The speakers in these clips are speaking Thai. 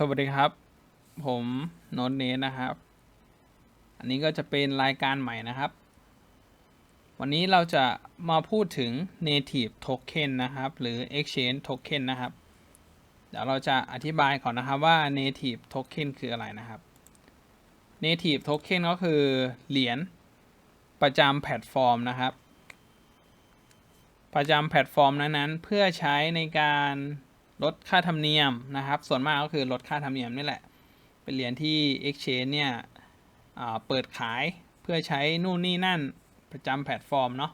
สวัสดีครับ ผมโนนเนสนะครับ อันนี้ก็จะเป็นรายการใหม่นะครับ วันนี้เราจะมาพูดถึง native token นะครับ หรือ exchange token นะครับ เดี๋ยวเราจะอธิบายก่อนนะครับว่า native token คืออะไรนะครับ native token ก็คือเหรียญประจำแพลตฟอร์มนะครับ ประจำแพลตฟอร์มนั้นๆ เพื่อใช้ในการ ลดค่าธรรมเนียมนะครับ ส่วนมากก็คือลดค่าธรรมเนียมนี่แหละ เป็นเหรียญที่ Exchange เนี่ยเปิดขายเพื่อใช้นู่นนี่นั่นประจำแพลตฟอร์มเนาะ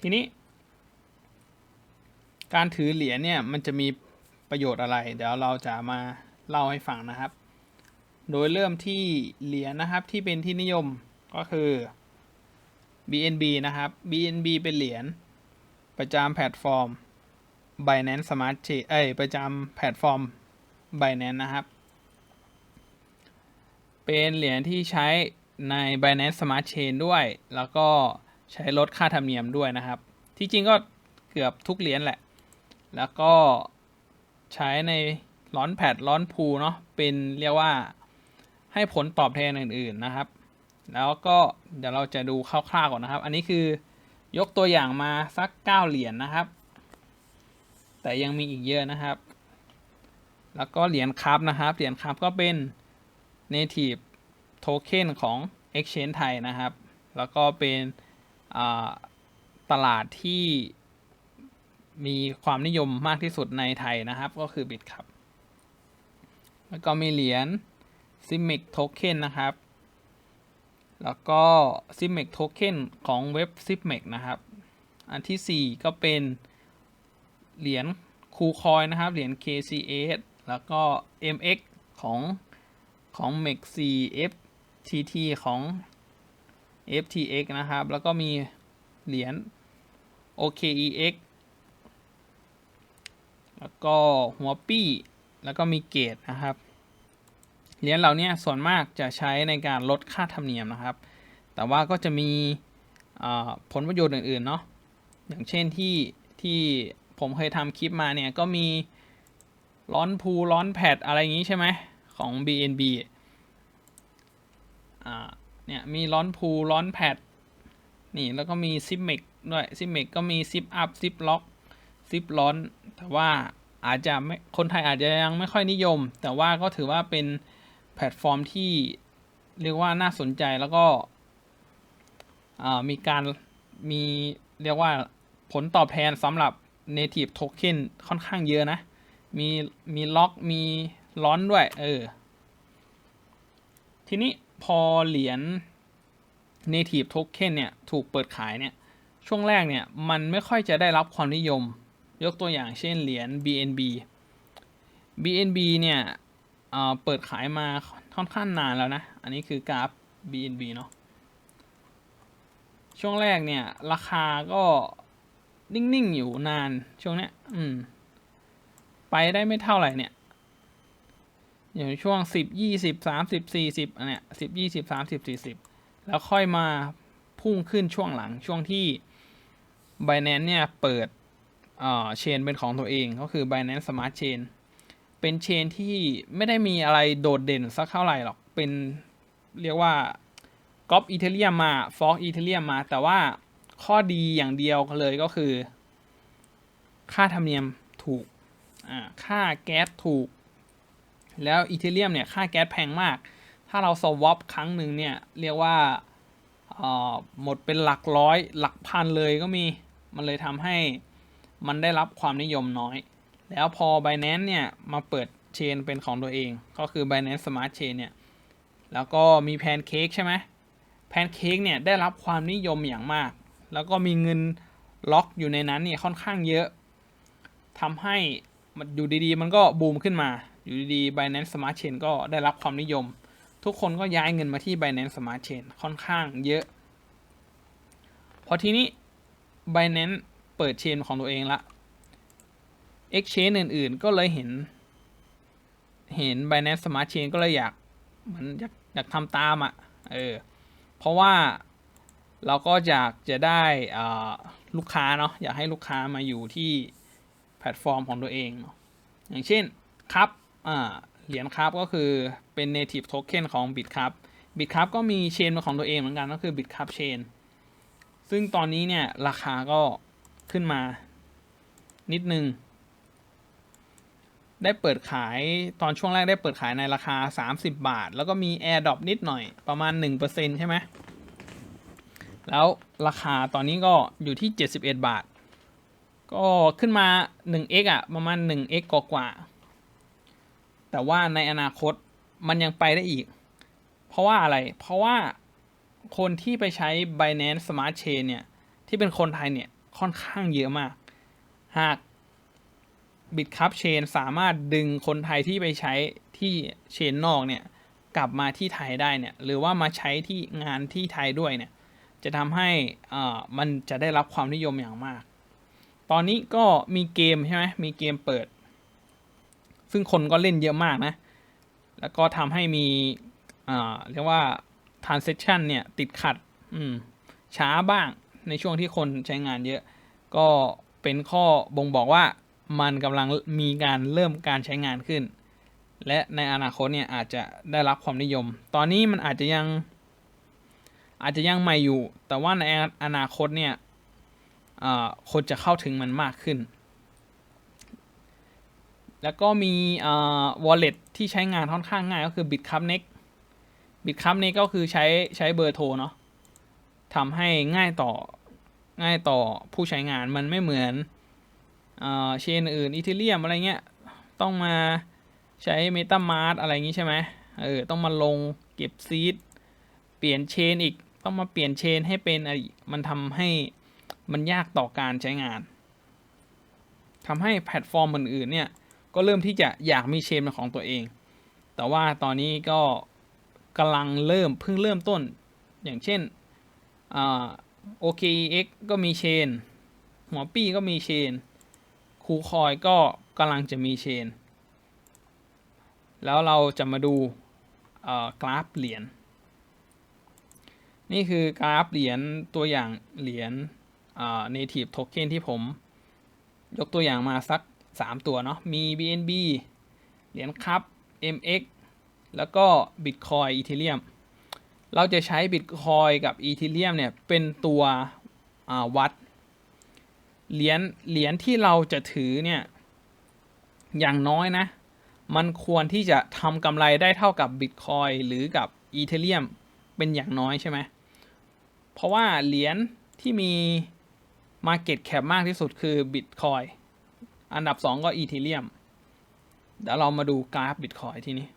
ทีนี้ การถือเหรียญเนี่ยมันจะมีประโยชน์อะไร เดี๋ยวเราจะมาเล่าให้ฟังนะครับ โดยเริ่มที่เหรียญนะครับที่เป็นที่นิยมก็คือ BNB นะครับ BNB เป็นเหรียญประจำแพลตฟอร์ม Binance Smart Chain เอ้ยประจำแพลตฟอร์ม Binance นะครับ เป็นเหรียญที่ใช้ใน Binance Smart Chain ด้วย แล้วก็ใช้ลดค่าธรรมเนียมด้วยนะครับ ที่จริงก็เกือบทุกเหรียญแหละ แล้วก็ใช้ในร้อนแพดร้อนพูเนาะ เป็นเรียกว่าให้ผลตอบแทนอื่น ๆนะครับ แล้วก็เดี๋ยวเราจะดูคร่าวๆก่อนนะครับ อันนี้คือยกตัวอย่างมาสัก 9 เหรียญนนะครับ แต่ยังมีอีกเยอะนะครับ แล้วก็เหรียญคัพนะครับ เหรียญคัพก็เป็น native token ของ exchange ไทยนะครับ แล้วก็เป็นตลาดที่มีความนิยมมากที่สุดในไทยนะครับ ก็คือบิตครับ แล้วก็มีเหรียญ CIMIC token นะครับ แล้วก็ CIMIC token ของเว็บ CIMIC นะครับ อันที่ 4 ก็เป็น เหรียญคูคอยนะครับ เหรียญ KCS แล้วก็ MX ของของ MEX FTT ของ FTX นะครับ แล้วก็มีเหรียญ OKEX แล้วก็หัวปี้แล้วก็มีเกตนะครับ เหรียญเหล่านี้ส่วนมากจะใช้ในการลดค่าธรรมเนียมนะครับ แต่ว่าก็จะมีผลประโยชน์อื่นๆเนาะอย่างเช่นที่ที่ ผมเคยทำคลิปมาเนี่ยก็มีร้อนพูร้อนแพดอะไรอย่างนี้ใช่ไหมของ BNB อ่าเนี่ยมีร้อนพูร้อนแพดนี่แล้วก็มีซิปเมกด้วยซิปเมกก็มีซิปอัพซิปล็อกซิปร้อน แต่ว่าอาจจะไม่คนไทยอาจจะยังไม่ค่อยนิยม แต่ว่าก็ถือว่าเป็นแพลตฟอร์มที่เรียกว่าน่าสนใจแล้วก็มีการมีเรียกว่าผลตอบแทนสำหรับ native token ค่อนข้างเยอะนะ มีมีล็อกมีร้อนด้วย เออ ทีนี้พอเหรียญ native token เนี่ย ถูกเปิดขายเนี่ย ช่วงแรกเนี่ย มันไม่ค่อยจะได้รับความนิยม ยกตัวอย่างเช่นเหรียญ BNB BNB เนี่ยเเปิดขายมาค่อนข้างนานแล้วนะ อันนี้คือกราฟ BNB เนาะ ช่วงแรกเนี่ย ราคาก็ นิ่ง ๆ อยู่นานช่วงเนี้ย อืม ไปได้ไม่เท่าไหร่เนี่ย อย่างช่วงสิบยี่สิบสามสิบสี่สิบอันเนี้ยสิบยี่สิบสามสิบสี่สิบแล้วค่อยมาพุ่งขึ้นช่วงหลังช่วงที่ Binance เนี่ย เปิดเอ่อเชนเป็นของตัวเองก็คือ Binance Smart Chain เป็นเชนที่ไม่ได้มีอะไรโดดเด่นสักเท่าไหร่หรอก เป็นเรียกว่าก๊อปอีเทเรียมมาฟอกอีเทเรียมมา แต่ว่า ข้อดีอย่างเดียวเลยก็คือ ค่าธรรมเนียมถูก ค่าแก๊สถูก แล้วอีเทเรียมเนี่ยค่าแก๊สแพงมาก ถ้าเราสวอปครั้งหนึ่งเนี่ยเรียกว่าหมดเป็นหลักร้อยหลักพันเลยก็มี มันเลยทำให้มันได้รับความนิยมน้อย แล้วพอ Binance เนี่ยมาเปิดเชนเป็นของตัวเอง ก็คือ Binance Smart Chain เนี่ย แล้วก็มีแพนเค้กใช่ไหมแพนเค้กเนี่ยได้รับความนิยมอย่างมาก แล้วก็มีเงินล็อกอยู่ในนั้นเนี่ยค่อนข้างเยอะทำให้มันอยู่ดีๆ มันก็บูมขึ้นมา อยู่ดีๆ Binance Smart Chain ก็ได้รับความนิยม ทุกคนก็ย้ายเงินมาที่ Binance Smart Chain ค่อนข้างเยอะ พอทีนี้ Binance เปิดเชนของตัวเองละ Exchange อื่นๆ ก็เลยเห็น เห็น Binance Smart Chain ก็เลยอยาก เหมือนอยากอยากทำตามอะ่ะ เออ เพราะว่า เราก็อยากจะได้ลูกค้าเนาะอยากให้ลูกค้ามาอยู่ที่แพลตฟอร์มของตัวเองเนาะอย่างเช่นครับเหรียญครับก็คือเป็น native token ของ Bitcup Bitcup ก็มีเชนเป็นของตัวเองเหมือนกันก็คือ Bitcup Chain ซึ่งตอนนี้เนี่ย ราคาก็ขึ้นมานิดนึง ได้เปิดขายตอนช่วงแรกได้เปิดขายในราคา 30 บาท แล้วก็มี Air Drop นิดหน่อยประมาณ 1%ใช่ไหม แล้วราคาตอนนี้ก็อยู่ที่ 71 บาท ก็ขึ้นมา 1x อะ ประมาณ 1x กว่า แต่ว่าในอนาคตมันยังไปได้อีก เพราะว่าอะไร เพราะว่าคนที่ไปใช้ Binance Smart Chain เนี่ย ที่เป็นคนไทยเนี่ยค่อนข้างเยอะมาก หาก Bitcup Chain สามารถดึงคนไทยที่ไปใช้ที่เชนนอกเนี่ย กลับมาที่ไทยได้เนี่ย หรือว่ามาใช้ที่งานที่ไทยด้วยเนี่ย จะทำให้อ่ามันจะได้รับความนิยมอย่างมาก ตอนนี้ก็มีเกมใช่ไหมมีเกมเปิด ซึ่งคนก็เล่นเยอะมากนะ แล้วก็ทำให้มีอ่าเรียกว่า transaction เนี่ยติดขัดอืมช้าบ้างในช่วงที่คนใช้งานเยอะ ก็เป็นข้อบ่งบอกว่ามันกำลังมีการเริ่มการใช้งานขึ้น และในอนาคตเนี่ยอาจจะได้รับความนิยม ตอนนี้มันอาจจะยัง อาจจะยังใหม่อยู่ แต่ว่าในอนาคตเนี่ยคนจะเข้าถึงมันมากขึ้น แล้วก็มี wallet ที่ใช้งานค่อนข้างง่ายก็คือ Bitcup Next Bitcup Next ก็คือใช้ใช้เบอร์โทรเนาะทำให้ง่ายต่อง่ายต่อผู้ใช้งานมันไม่เหมือนเชนอื่นอีเทเรียมอะไรเงี้ย ต้องมาใช้ MetaMask อะไรอย่างงี้ใช่ไหมเออ ต้องมาลงเก็บซีด เปลี่ยนเชนอีก ต้องมาเปลี่ยนเชนให้เป็นอะไรมันทำให้มันยากต่อการใช้งานทำให้แพลตฟอร์มอื่นๆเนี่ยก็เริ่มที่จะอยากมีเชนเป็นของตัวเอง แต่ว่าตอนนี้ก็กำลังเริ่มเพิ่งเริ่มต้น อย่างเช่นอ่า OKEX ก็มีเชน หัวปี้ก็มีเชน คูคอยก็กำลังจะมีเชน แล้วเราจะมาดูกราฟเหรียญ นี่คือกราฟเหรียญตัวอย่างเหรียญ native token ที่ผมยกตัวอย่างมาสัก 3 ตัวเนาะ มี BNB เหรียญครับ MX แล้วก็ Bitcoin Ethereum เราจะใช้ Bitcoin กับ Ethereum เนี่ย เป็นตัววัด เหรียญ เหรียญที่เราจะถือเนี่ย อย่างน้อยนะ มันควรที่จะทำกำไรได้เท่ากับ Bitcoin หรือกับ Ethereum เป็นอย่างน้อยใช่ไหมเพราะว่าเหรียญที่มี Market Cap มากที่สุดคือ Bitcoin อันดับ 2 ก็ Ethereum เดี๋ยวเรามาดูกราฟ Bitcoin ที่นี้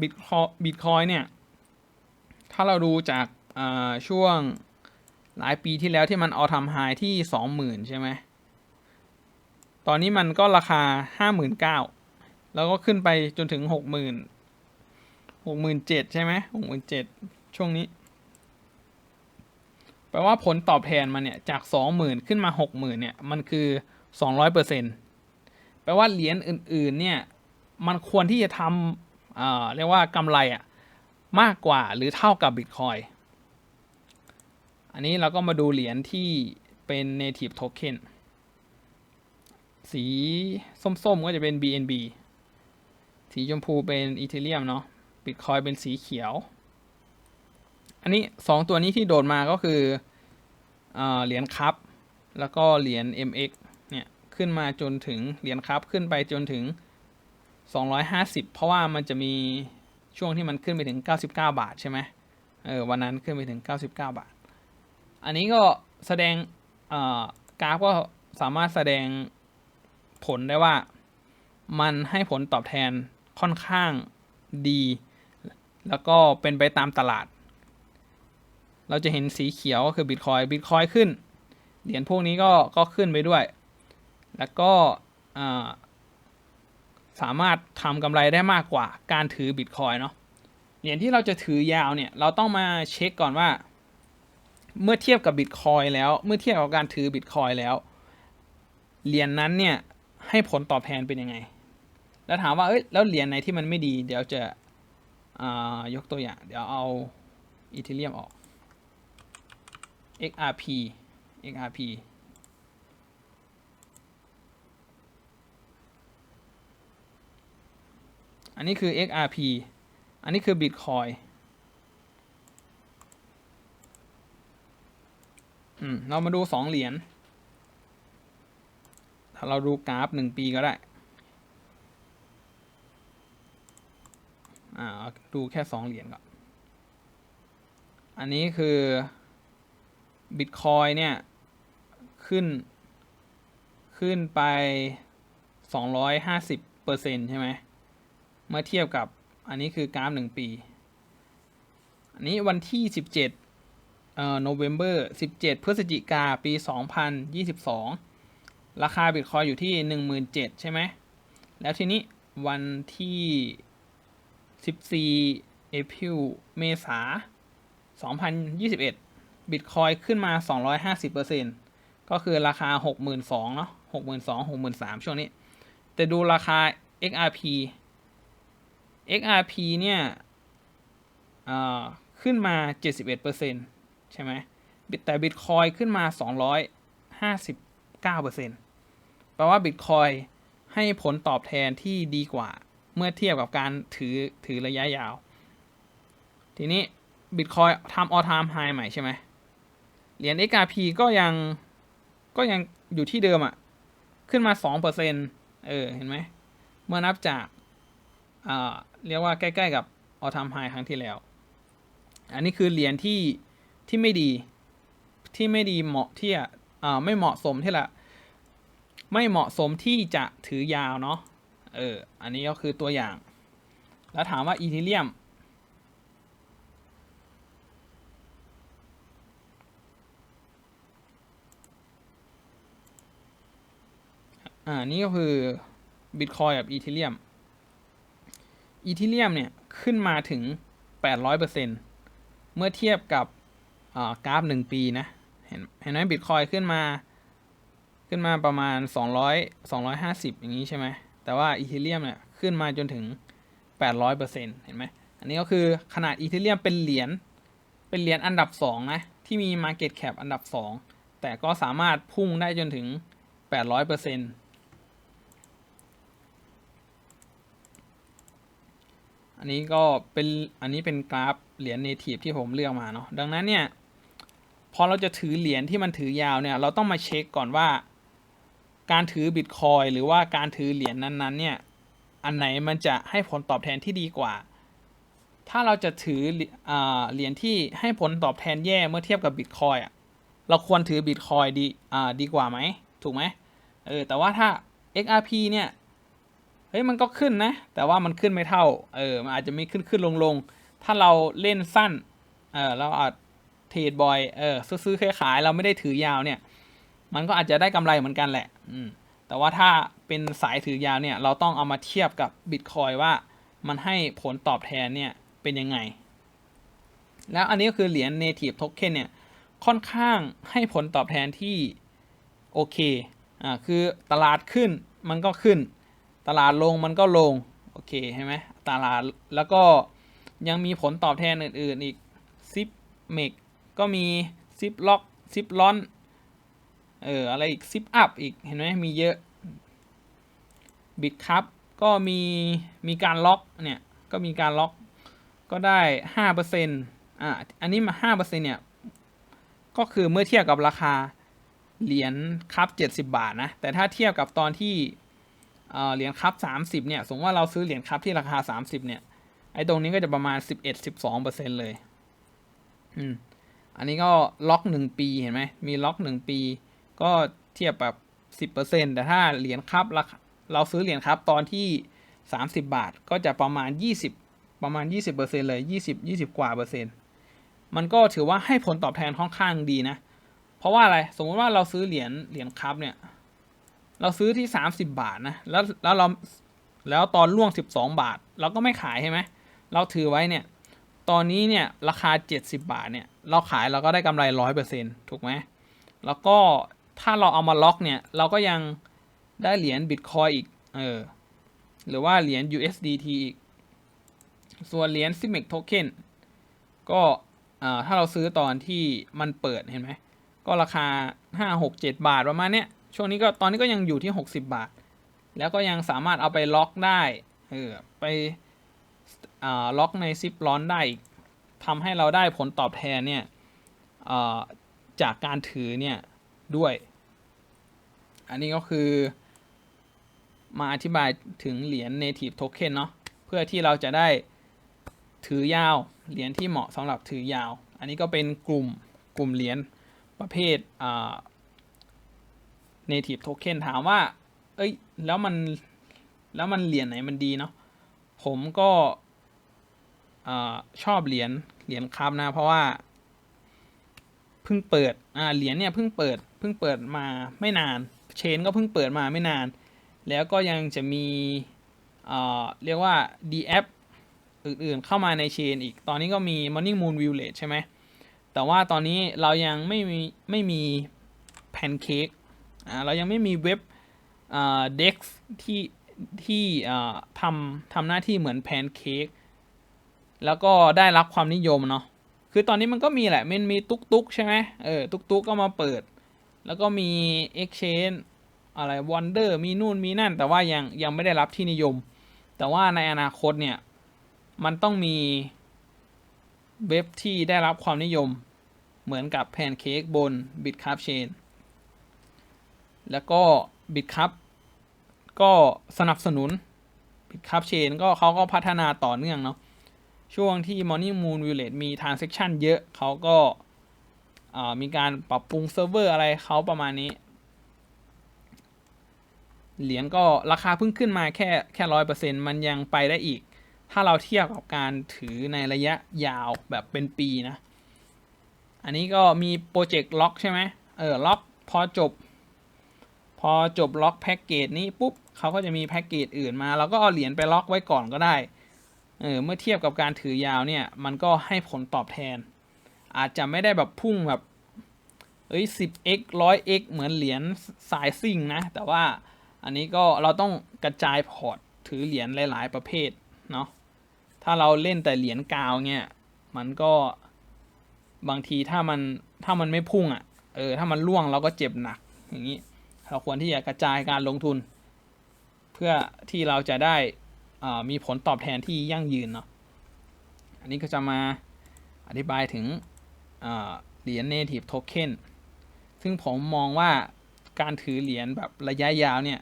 Bitcoin Bitcoin เนี่ย ถ้าเราดูจากช่วงหลายปีที่แล้วที่มันเอาทำไฮที่20,000ใช่ไหม ตอนนี้มันก็ราคา59,000แล้วก็ขึ้นไปจนถึง 60,000 67,000ใช่ไหม67,000ช่วงนี้ แปลว่าผลตอบแทนมันเนี่ย จาก20,000ขึ้นมา60,000เนี่ย มันคือ200%แปลว่าเหรียญอื่น ๆ เนี่ย มันควรที่จะทำเอ่อเรียกว่ากำไรอะมากกว่าหรือเท่ากับ Bitcoin อันนี้เราก็มาดูเหรียญที่เป็น native token สีส้ม ๆ ก็จะเป็น BNB สีชมพูเป็น Ethereum เนาะ Bitcoin เป็นสีเขียว อันนี้สองตัวนี้ที่โดดมาก็คือเอเหรียญครับแล้วก็เหรียญ MX เนี่ย ขึ้นมาจนถึงเหรียญครับขึ้นไปจนถึง 250 เพราะว่ามันจะมีช่วงที่มันขึ้นไปถึง 99 บาทใช่ไหมเออวันนั้นขึ้นไปถึง 99 บาท อันนี้ก็แสดงกราฟก็สามารถแสดงผลได้ว่ามันให้ผลตอบแทนค่อนข้างดี แล้วก็เป็นไปตามตลาด เราจะเห็นสีเขียวก็คือ Bitcoin Bitcoin ขึ้น เหรียญพวกนี้ก็ก็ขึ้นไปด้วย แล้วก็สามารถทำกำไรได้มากกว่าการถือ Bitcoin เนาะ เหรียญที่เราจะถือยาวเนี่ย เราต้องมาเช็คก่อนว่า เมื่อเทียบกับ Bitcoin แล้ว เมื่อเทียบกับการถือ Bitcoin แล้ว เหรียญนนั้นเนี่ยให้ผลตอบแทนเป็นยังไง แล้วถามว่า เอ้ย แล้วเหรียญไหนที่มันไม่ดี เดี๋ยวจะ ยกตัวอย่าง เดี๋ยวเอา Ethereum ออก XRP XRP อันนี้คือ XRP อันนี้คือ Bitcoin อืมเรามาดูสองเหรียญ ถ้าเราดูกราฟหนึ่งปีก็ได้ อ่าดูแค่สองเหรียญก่อน อันนี้คือ Bitcoin เนี่ยขึ้น ขึ้นไป 250เปอร์เซ็นใช่ไหม เมื่อเทียบกับอันนี้คือกราฟหนึ่งปี อันนี้วันที่ 17เอ่อ November 17 พฤศจิกาปี 2022 ราคาบิตคอยอยู่ที่ 17,000ใช่ไหม แล้วทีนี้วันที่ 14 April เมษา 2021 บิตคอยขึ้นมา 250%ก็คือราคา 62,000เนาะ62,000 63,000 ช่วงนี้ แต่ดูราคา XRP XRP เนี่ยขึ้นมา 71%ใช่ไหมแต่ Bitcoin ขึ้นมา 259%แปลว่า Bitcoin ให้ผลตอบแทนที่ดีกว่า เมื่อเทียบกับการถือถือระยะยาว ทีนี้ Bitcoin ทำ all time high ใหม่ใช่ไหมเหรียญ XRP ก็ยังก็ยังอยู่ที่เดิมอะ่ะ ขึ้นมา 2%เออ เห็นไหม เมื่อนับจากอ่าเรียกว่าใกล้ๆกับ all time high ครั้งที่แล้ว อันนี้คือเหรียญที่ที่ไม่ดีที่ไม่ดีเหมาะที่อ่าไม่เหมาะสมที่ละ ไม่เหมาะสมที่จะถือยาวเนาะ เออ อันนี้ก็คือตัวอย่าง แล้วถามว่าอีเทเรียมอ่า นี่ก็คือ Bitcoin กับอีเทเรียมอีเทเรียมเนี่ย ขึ้นมาถึง 800%เมื่อเทียบกับกราฟหนึ่งปีนะ เห็นเห็นไหมบิตคอยขึ้นมา ขึ้นมาประมาณ 200 250 อย่างนี้ใช่ไหม แต่ว่าอีเทเรียมเนี่ยขึ้นมาจนถึง 800%เห็นไหมอันนี้ก็คือขนาดอีเทเรียมเป็นเหรียญเป็นเหรียญอันดับ 2 นะ ที่มี Market Cap อันดับ 2 แต่ก็สามารถพุ่งได้จนถึง 800%อันนี้ก็เป็นอันนี้เป็นกราฟเหรียญ native ที่ผมเลือกมาเนาะดังนั้นเนี่ยพอเราจะถือเหรียญที่มันถือยาวเนี่ยเราต้องมาเช็คก่อนว่า การถือบิตคอยหรือว่าการถือเหรียญนั้นๆเนี่ยอันไหนมันจะให้ผลตอบแทนที่ดีกว่า ถ้าเราจะถือเหรียญที่ให้ผลตอบแทนแย่เมื่อเทียบกับบิตคอยอะเราควรถือบิตคอยดีดีกว่าไหมถูกไหมเออแต่ว่าถ้า XRP เนี่ยเฮ้ยมันก็ขึ้นนะ แต่ว่ามันขึ้นไม่เท่า เออ มันอาจจะมีขึ้นขึ้นลงลง ถ้าเราเล่นสั้น เออเราอาจเทรดบอย เออ ซื้อขายเราไม่ได้ถือยาวเนี่ย มันก็อาจจะได้กำไรเหมือนกันแหละ อืม แต่ว่าถ้าเป็นสายถือยาวเนี่ย เราต้องเอามาเทียบกับบิตคอยว่ามันให้ผลตอบแทนเนี่ยเป็นยังไง แล้วอันนี้ก็คือเหรียญ native token เนี่ย ค่อนข้างให้ผลตอบแทนที่โอเค อ่า คือตลาดขึ้นมันก็ขึ้น ตลาดลงมันก็ลง โอเคใช่ไหมตลาดแล้วก็ยังมีผลตอบแทนอื่น ๆ อีกซิปเมกก็มีซิปล็อกซิปลอน เอออะไรอีกซิปอัพอีก เห็นไหมมีเยอะบิตคัพก็มี มีการล็อกเนี่ย ก็มีการล็อกก็ได้ห้าเปอร์เซ็นต์อ่าอันนี้มาห้าเปอร์เซ็นเนี่ย ก็คือเมื่อเทียบกับราคาเหรียญคัพเจ็ดสิบาทนะ แต่ถ้าเทียบกับตอนที่เหรียญคัพสามสิบเนี่ย สมมติว่าเราซื้อเหรียญคัพที่ราคาสามสิบเนี่ย ไอ้ตรงนี้ก็จะประมาณสิบเอ็ดสิบสองเปอร์เซ็นเลย อืม อันนี้ก็ล็อกหนึ่งปีเห็นไหม มีล็อกหนึ่งปี ก็เทียบแบบสิบเปอร์เซ็นแต่ถ้าเหรียญคัพราเราซื้อเหรียญคัพตอนที่สามสิบาทก็จะประมาณยี่สิบประมาณยี่สิบเปอร์เซ็นเลยยี่สิบยี่สิบกว่าเปอร์เซ็นต์มันก็ถือว่าให้ผลตอบแทนค่อนข้างดีนะ เพราะว่าอะไรสมมติว่าเราซื้อเหรียญเหรียญคัพเนี่ยเราซื้อที่สามสิบาทนะแล้วแล้วเราแล้วตอนล่วงสิบสองบาท เราก็ไม่ขายใช่ไหมเราถือไว้เนี่ยตอนนี้เนี่ยราคาเจ็ดสิบาทเนี่ยเราขายเราก็ได้กำไรร้อยเปอร์เซ็นถูกไหมแล้วก็ ถ้าเราเอามาล็อกเนี่ย เราก็ยังได้เหรียญบิตคอยอีก เออ หรือว่าเหรียญ USDT อีก ส่วนเหรียญ CIMEX Token ก็ถ้าเราซื้อตอนที่มันเปิดเห็นไหม ก็ราคาห้าหกเจ็ดบาทประมาณเนี้ย ช่วงนี้ก็ตอนนี้ก็ยังอยู่ที่หกสิบาท แล้วก็ยังสามารถเอาไปล็อกได้ เออ ไปอ่าล็อกในซิปร้อนได้อีกทำให้เราได้ผลตอบแทนเนี่ยอ่าจากการถือเนี่ยด้วย อันนี้ก็คือ มาอธิบายถึงเหรียญ native token เนาะเพื่อที่เราจะได้ถือยาว เหรียญที่เหมาะสำหรับถือยาว อันนี้ก็เป็นกลุ่มกลุ่มเหรียญประเภทอ่า native token ถามว่า เอ้ย แล้วมัน แล้วมันเหรียญไหนมันดีเนาะ ผมก็ชอบเหรียญ เหรียญครับนะ เพราะว่า เพิ่งเปิด เหรียญเนี่ยเพิ่งเปิด เพิ่งเปิดมาไม่นาน เชนก็เพิ่งเปิดมาไม่นาน แล้วก็ยังจะมีเรียกว่า d app อื่นๆ เข้ามาในเชนอีก ตอนนี้ก็มี Morning Moon Village ใช่ไหม แต่ว่าตอนนี้เรายังไม่มีไม่มี Pancake อ่าเรายังไม่มีเว็บอ่า Dex ที่ที่อ่าทำทำหน้าที่เหมือน Pancake แล้วก็ได้รับความนิยมเนาะ คือตอนนี้มันก็มีแหละ มันมีตุกตุกๆใช่ไหมเออตุกตุกๆก็มาเปิด แล้วก็มี Exchange อะไร Wonder มีนู่นมีนั่น แต่ว่ายังยังไม่ได้รับที่นิยม แต่ว่าในอนาคตเนี่ย มันต้องมีเว็บที่ได้รับความนิยม เหมือนกับ Pancake บน Bitcup Chain แล้วก็ Bitcup ก็สนับสนุน Bitcup Chain ก็เขาก็พัฒนาต่อเนื่องเนาะช่วงที่ Morning Moon Village มี transaction เยอะเขาก็ มีการปรับปรุงเซิร์ฟเวอร์อะไรเขาประมาณนี้ เหรียญก็ราคาเพิ่งขึ้นมาแค่แค่ร้อยเปอร์เซ็นต์มันยังไปได้อีก ถ้าเราเทียบกับการถือในระยะยาวแบบเป็นปีนะ อันนี้ก็มีโปรเจกต์ล็อกใช่ไหมเออล็อกพอจบ พอจบล็อกแพ็กเกจนี้ปุ๊บเขาก็จะมีแพ็กเกจอื่นมาเราก็เอาเหรียญไปล็อกไว้ก่อนก็ได้เออเมื่อเทียบกับการถือยาวเนี่ย มันก็ให้ผลตอบแทน อาจจะไม่ได้แบบพุ่งแบบเอ้ย 10x 100x เหมือนเหรียญสายซิ่งนะ แต่ว่าอันนี้ก็เราต้องกระจายพอร์ตถือเหรียญหลาย ๆ ประเภทเนาะ ถ้าเราเล่นแต่เหรียญกาวเนี่ย มันก็บางทีถ้ามันถ้ามันไม่พุ่งอะ่ะ เออ ถ้ามันล่วงเราก็เจ็บหนักอย่างนี้ เราควรที่จะกระจายการลงทุน เพื่อที่เราจะได้อ่ามีผลตอบแทนที่ยั่งยืนเนาะ อันนี้ก็จะมาอธิบายถึง เหรียญ native token ซึ่งผมมองว่าการถือเหรียญแบบระยะยาวเนี่ย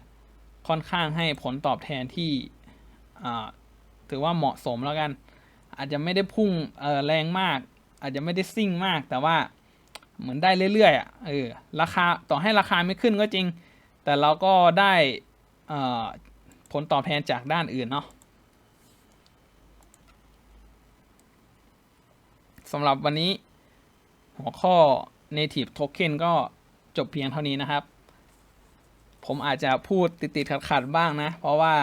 ค่อนข้างให้ผลตอบแทนที่ถือว่าเหมาะสมแล้วกัน อาจจะไม่ได้พุ่งแรงมาก อาจจะไม่ได้ซิ่งมาก แต่ว่าเหมือนได้เรื่อยๆอะเออราคาต่อให้ราคาไม่ขึ้นก็จริง แต่เราก็ได้ผลตอบแทนจากด้านอื่นเนาะสำหรับวันนี้ หัวข้อ native token ก็จบเพียงเท่านี้นะครับ ผมอาจจะพูดติดๆขัดๆบ้างนะ เพราะว่า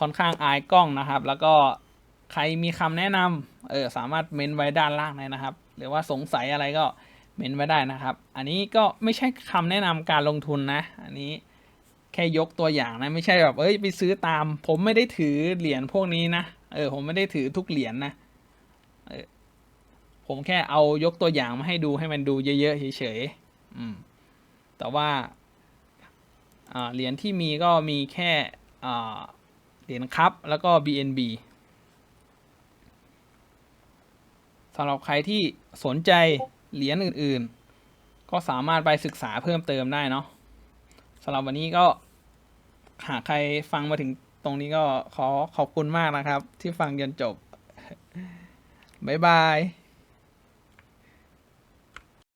ค่อนข้างอายกล้องนะครับ แล้วก็ใครมีคำแนะนำเออสามารถเมนไว้ด้านล่างเลยนะครับ หรือว่าสงสัยอะไรก็เมนไว้ได้นะครับ อันนี้ก็ไม่ใช่คำแนะนำการลงทุนนะ อันนี้แค่ยกตัวอย่างนะไม่ใช่แบบเอ้ยไปซื้อตาม ผมไม่ได้ถือเหรียญพวกนี้นะเออผมไม่ได้ถือทุกเหรียญนะเออ ผมแค่เอายกตัวอย่างมาให้ดูให้มันดูเยอะๆเฉยๆแต่ว่าเหรียญที่มีก็มีแค่เหรียญครับแล้วก็ BNB สำหรับใครที่สนใจเหรียญอื่นๆ ก็สามารถไปศึกษาเพิ่มเติมได้เนาะสำหรับวันนี้ก็หากใครฟังมาถึงตรงนี้ก็ขอขอบคุณมากนะครับ ที่ฟังจนจบ บ๊ายบาย